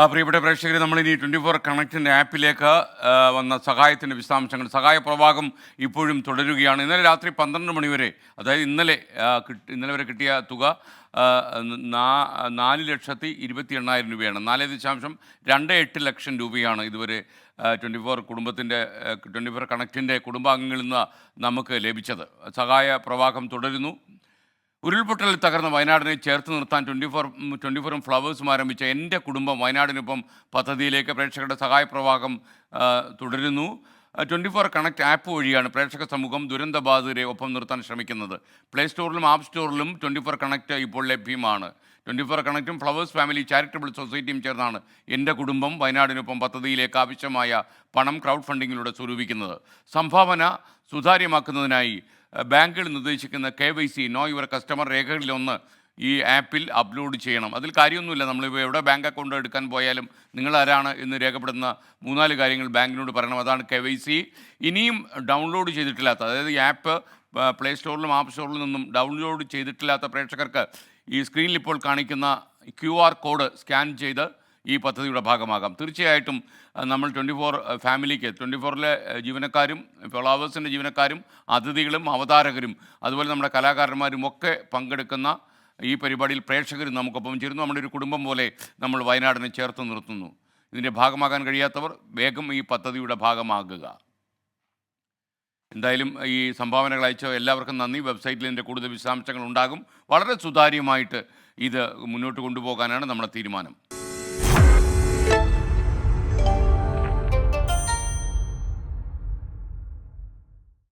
പ്രിയപ്പെട്ട പ്രേക്ഷകർ നമ്മളിനി ട്വന്റി ഫോർ കണക്റ്റിന്റെ ആപ്പിലേക്ക് വന്ന സഹായത്തിന്റെ വിശദാംശങ്ങൾ സഹായ പ്രവാഹം ഇപ്പോഴും തുടരുകയാണ്. ഇന്നലെ രാത്രി പന്ത്രണ്ട് മണിവരെ അതായത് ഇന്നലെ ഇന്നലെ വരെ കിട്ടിയ തുക നാല് ലക്ഷത്തി ഇരുപത്തി എണ്ണായിരം രൂപയാണ്. നാല് ദശാംശം രണ്ട് എട്ട് ലക്ഷം രൂപയാണ് ഇതുവരെ ട്വന്റി ഫോർ കുടുംബത്തിന്റെ ട്വന്റി ഫോർ കണക്റ്റിന്റെ കുടുംബാംഗങ്ങളിൽ നിന്ന് നമുക്ക് ലഭിച്ചത്. സഹായ പ്രവാഹം തുടരുന്നു. ഉരുൾപൊട്ടലിൽ തകർന്ന വയനാടിനെ ചേർത്ത് നിർത്താൻ ട്വന്റി ഫോർ ട്വന്റി ഫോറും ഫ്ലവേഴ്സും ആരംഭിച്ച എന്റെ കുടുംബം വയനാടിനൊപ്പം പദ്ധതിയിലേക്ക് പ്രേക്ഷകരുടെ സഹായപ്രവാഹം പ്രവാഹം തുടരുന്നു. ട്വന്റി ഫോർ കണക്ട് ആപ്പ് വഴിയാണ് പ്രേക്ഷക സമൂഹം ദുരന്തബാധിതരെ ഒപ്പം നിർത്താൻ ശ്രമിക്കുന്നത്. പ്ലേ സ്റ്റോറിലും ആപ്പ് സ്റ്റോറിലും ട്വന്റി ഫോർ കണക്ട് ഇപ്പോൾ ലഭ്യമാണ്. ട്വന്റി ഫോർ കണക്റ്റും ഫ്ലവേഴ്സ് ഫാമിലി ചാരിറ്റബിൾ സൊസൈറ്റിയും ചേർന്നാണ് എന്റെ കുടുംബം വയനാടിനൊപ്പം പദ്ധതിയിലേക്ക് ആവശ്യമായ പണം ക്രൗഡ് ഫണ്ടിങ്ങിലൂടെ സ്വരൂപിക്കുന്നത്. സംഭാവന സുതാര്യമാക്കുന്നതിനായി ബാങ്കുകൾ നിർദ്ദേശിക്കുന്ന K Y C know your customer രേഖകളിലൊന്ന് ഈ ആപ്പിൽ അപ്ലോഡ് ചെയ്യണം. അതിൽ കാര്യമൊന്നുമില്ല. നമ്മളിപ്പോൾ എവിടെ ബാങ്ക് അക്കൗണ്ട് എടുക്കാൻ പോയാലും നിങ്ങൾ ആരാണ് എന്ന് രേഖപ്പെടുന്ന മൂന്നാൽ കാര്യങ്ങൾ ബാങ്കിനോട് പറയണം. അതാണ് കെ വൈ സി. ഇനിയും ഡൗൺലോഡ് ചെയ്തിട്ടില്ലാത്ത അതായത് ഈ ആപ്പ് പ്ലേ സ്റ്റോറിലും ആപ്പ് സ്റ്റോറിൽ നിന്നും ഡൗൺലോഡ് ചെയ്തിട്ടില്ലാത്ത പ്രേക്ഷകർക്ക് ഈ സ്ക്രീനിൽ ഇപ്പോൾ കാണിക്കുന്ന ക്യു ആർ കോഡ് സ്കാൻ ചെയ്ത് ഈ പദ്ധതിയുടെ ഭാഗമാകാം. തീർച്ചയായിട്ടും നമ്മൾ ട്വന്റി ഫോർ ഫാമിലിക്ക് ട്വന്റി ഫോറിലെ ജീവനക്കാരും ഫ്ലവേഴ്സിന്റെ ജീവനക്കാരും അതിഥികളും അവതാരകരും അതുപോലെ നമ്മുടെ കലാകാരന്മാരും ഒക്കെ പങ്കെടുക്കുന്ന ഈ പരിപാടിയിൽ പ്രേക്ഷകരും നമുക്കൊപ്പം ചേരുന്നു. നമ്മുടെ ഒരു കുടുംബം പോലെ നമ്മൾ വയനാടിനെ ചേർത്ത് നിർത്തുന്നു. ഇതിന്റെ ഭാഗമാകാൻ കഴിയാത്തവർ വേഗം ഈ പദ്ധതിയുടെ ഭാഗമാകുക. എന്തായാലും ഈ സംഭാവനകൾ അയച്ച എല്ലാവർക്കും നന്ദി. വെബ്സൈറ്റിൽ ഇതിന്റെ കൂടുതൽ വിശദാംശങ്ങൾ ഉണ്ടാകും. വളരെ സുതാര്യമായിട്ട് ഇത് മുന്നോട്ട് കൊണ്ടുപോകാനാണ് നമ്മുടെ തീരുമാനം.